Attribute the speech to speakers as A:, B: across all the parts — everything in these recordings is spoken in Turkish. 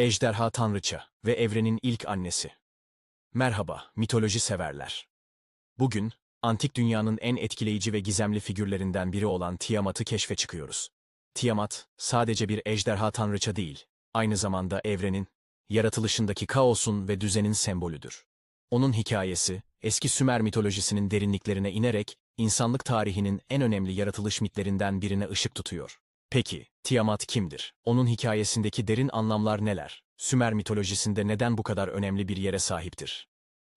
A: Ejderha Tanrıça ve evrenin ilk annesi. Merhaba, mitoloji severler. Bugün, antik dünyanın en etkileyici ve gizemli figürlerinden biri olan Tiamat'ı keşfe çıkıyoruz. Tiamat, sadece bir ejderha tanrıça değil, aynı zamanda evrenin, yaratılışındaki kaosun ve düzenin sembolüdür. Onun hikayesi, eski Sümer mitolojisinin derinliklerine inerek, insanlık tarihinin en önemli yaratılış mitlerinden birine ışık tutuyor. Peki, Tiamat kimdir? Onun hikayesindeki derin anlamlar neler? Sümer mitolojisinde neden bu kadar önemli bir yere sahiptir?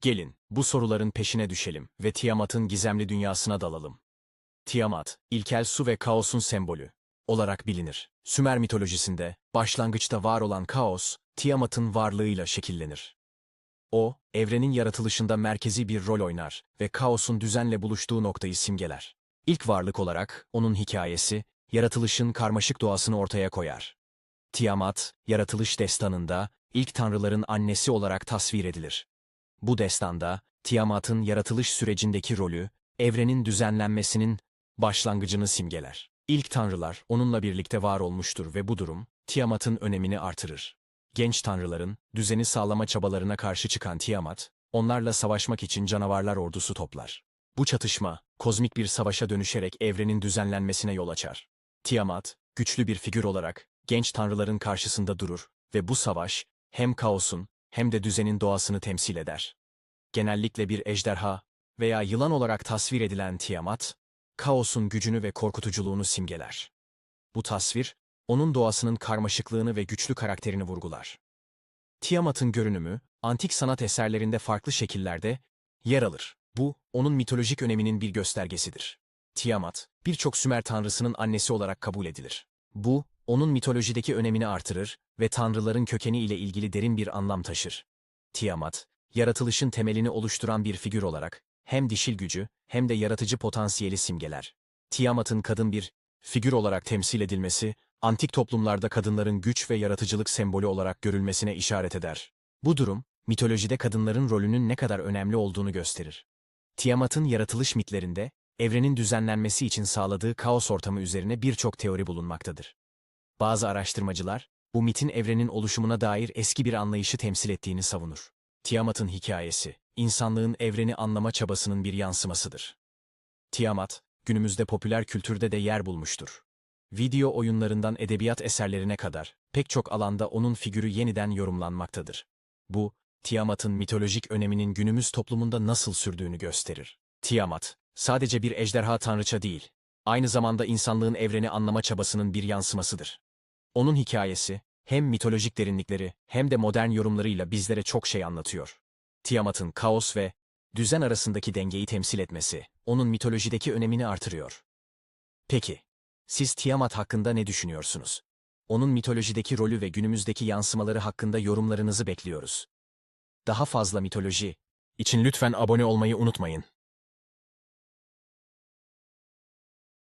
A: Gelin, bu soruların peşine düşelim ve Tiamat'ın gizemli dünyasına dalalım. Tiamat, ilkel su ve kaosun sembolü olarak bilinir. Sümer mitolojisinde, başlangıçta var olan kaos, Tiamat'ın varlığıyla şekillenir. O, evrenin yaratılışında merkezi bir rol oynar ve kaosun düzenle buluştuğu noktayı simgeler. İlk varlık olarak, onun hikayesi, yaratılışın karmaşık doğasını ortaya koyar. Tiamat, yaratılış destanında, ilk tanrıların annesi olarak tasvir edilir. Bu destanda, Tiamat'ın yaratılış sürecindeki rolü, evrenin düzenlenmesinin başlangıcını simgeler. İlk tanrılar onunla birlikte var olmuştur ve bu durum, Tiamat'ın önemini artırır. Genç tanrıların, düzeni sağlama çabalarına karşı çıkan Tiamat, onlarla savaşmak için canavarlar ordusu toplar. Bu çatışma, kozmik bir savaşa dönüşerek evrenin düzenlenmesine yol açar. Tiamat, güçlü bir figür olarak, genç tanrıların karşısında durur ve bu savaş, hem kaosun, hem de düzenin doğasını temsil eder. Genellikle bir ejderha veya yılan olarak tasvir edilen Tiamat, kaosun gücünü ve korkutuculuğunu simgeler. Bu tasvir, onun doğasının karmaşıklığını ve güçlü karakterini vurgular. Tiamat'ın görünümü, antik sanat eserlerinde farklı şekillerde yer alır. Bu, onun mitolojik öneminin bir göstergesidir. Tiamat, birçok Sümer tanrısının annesi olarak kabul edilir. Bu, onun mitolojideki önemini artırır ve tanrıların kökeni ile ilgili derin bir anlam taşır. Tiamat, yaratılışın temelini oluşturan bir figür olarak, hem dişil gücü hem de yaratıcı potansiyeli simgeler. Tiamat'ın kadın bir figür olarak temsil edilmesi, antik toplumlarda kadınların güç ve yaratıcılık sembolü olarak görülmesine işaret eder. Bu durum, mitolojide kadınların rolünün ne kadar önemli olduğunu gösterir. Tiamat'ın yaratılış mitlerinde, evrenin düzenlenmesi için sağladığı kaos ortamı üzerine birçok teori bulunmaktadır. Bazı araştırmacılar, bu mitin evrenin oluşumuna dair eski bir anlayışı temsil ettiğini savunur. Tiamat'ın hikayesi, insanlığın evreni anlama çabasının bir yansımasıdır. Tiamat, günümüzde popüler kültürde de yer bulmuştur. Video oyunlarından edebiyat eserlerine kadar pek çok alanda onun figürü yeniden yorumlanmaktadır. Bu, Tiamat'ın mitolojik öneminin günümüz toplumunda nasıl sürdüğünü gösterir. Tiamat, sadece bir ejderha tanrıça değil, aynı zamanda insanlığın evreni anlama çabasının bir yansımasıdır. Onun hikayesi, hem mitolojik derinlikleri hem de modern yorumlarıyla bizlere çok şey anlatıyor. Tiamat'ın kaos ve düzen arasındaki dengeyi temsil etmesi, onun mitolojideki önemini artırıyor. Peki, siz Tiamat hakkında ne düşünüyorsunuz? Onun mitolojideki rolü ve günümüzdeki yansımaları hakkında yorumlarınızı bekliyoruz. Daha fazla mitoloji için lütfen abone olmayı unutmayın.